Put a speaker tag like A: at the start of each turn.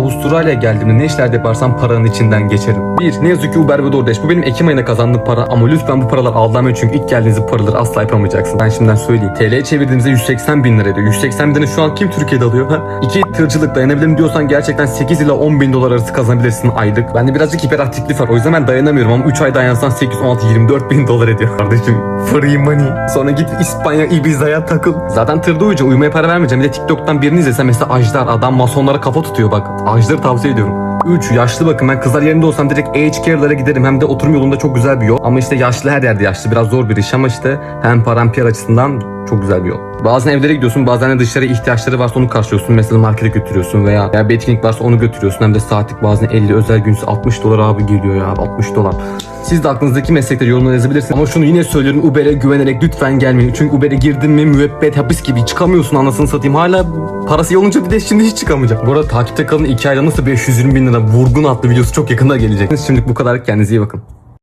A: Avustralya'ya geldiğimde ne işler yaparsam paranın içinden geçerim. Bir, ne yazık ki Uber ve DoorDash. Bu benim Ekim ayında kazandığım para ama lütfen bu paralar aldanmayın çünkü ilk geldiğinizde paraları asla yapamayacaksın. Ben şimdiden söyleyeyim. TL'ye çevirdiğimizde 180 bin lira ediyor. 180 bin şu an kim Türkiye'de alıyor? Ha? İki tırcılık dayanabilirim diyorsan gerçekten 8 ila 10 bin dolar arası kazanabilirsin aylık. Bende birazcık hiperaktiflik var. O yüzden ben dayanamıyorum ama 3 ay dayansan 8, 16, 24 bin dolar ediyor. Kardeşim free money. Sonra git İspanya Ibiza'ya takıl. Zaten tırda uyuyunca uyumaya para vermeyeceğim. Bir de TikTok'tan birini izlesem mesela Ajdar adam masonlara kafa tutuyor bak. Ajdar'ı tavsiye ediyorum. 3. Yaşlı bakın ben kızlar yerinde olsam direkt aged care'lara giderim. Hem de oturum yolunda çok güzel bir yol. Ama işte yaşlı her yerde yaşlı. Biraz zor bir iş ama işte hem param PR açısından çok güzel bir yol. Bazen evlere gidiyorsun bazen de dışarı ihtiyaçları varsa onu karşılıyorsun. Mesela markete götürüyorsun veya, veya bir etkinlik varsa onu götürüyorsun. Hem de saatlik bazen 50 özel günse 60 dolar abi geliyor ya 60 dolar. Siz de aklınızdaki meslekleri yorumlara yazabilirsiniz. Ama şunu yine söylüyorum Uber'e güvenerek lütfen gelmeyin. Çünkü Uber'e girdin mi müebbet hapis gibi çıkamıyorsun anasını satayım. Hala parası olunca bir de şimdi hiç çıkamayacak. Bu arada takipte kalın 2 ayda nasıl 520 bin lira vurgun adlı videosu çok yakında gelecek. Şimdilik bu kadar kendinize iyi bakın.